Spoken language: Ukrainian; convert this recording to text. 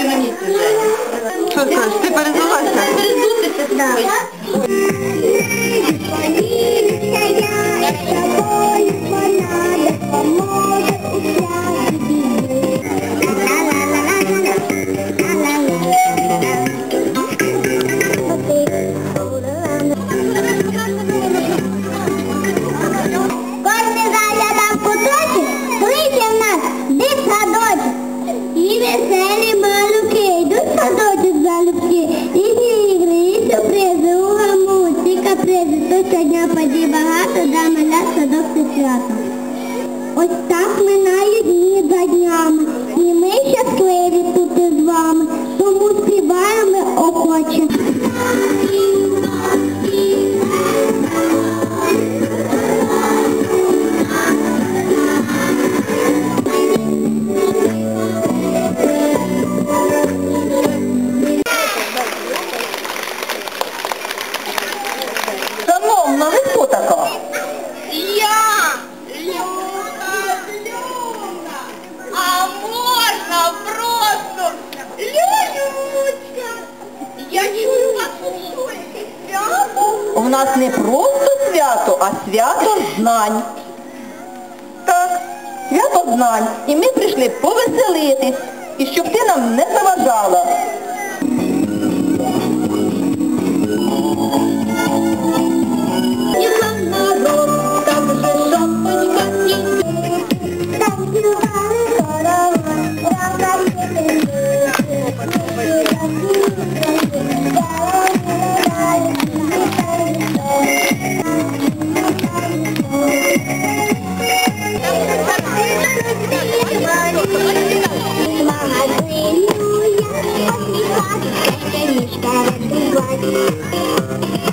ти на місці, Женя. Що скажеш, ти перезулася? Перезутися. Капризи. То подій багато, да маля садок це. Ось так минають дні за днями, і ми щасливі тут із вами, тому співаємо охоче. Я, Люда, а можна просто Люлючка. Я чую вас шоці. Свято. У нас не просто свято, а свято знань. Так, свято знань. І ми прийшли повеселитись, і щоб ти нам не заважала. Thank you.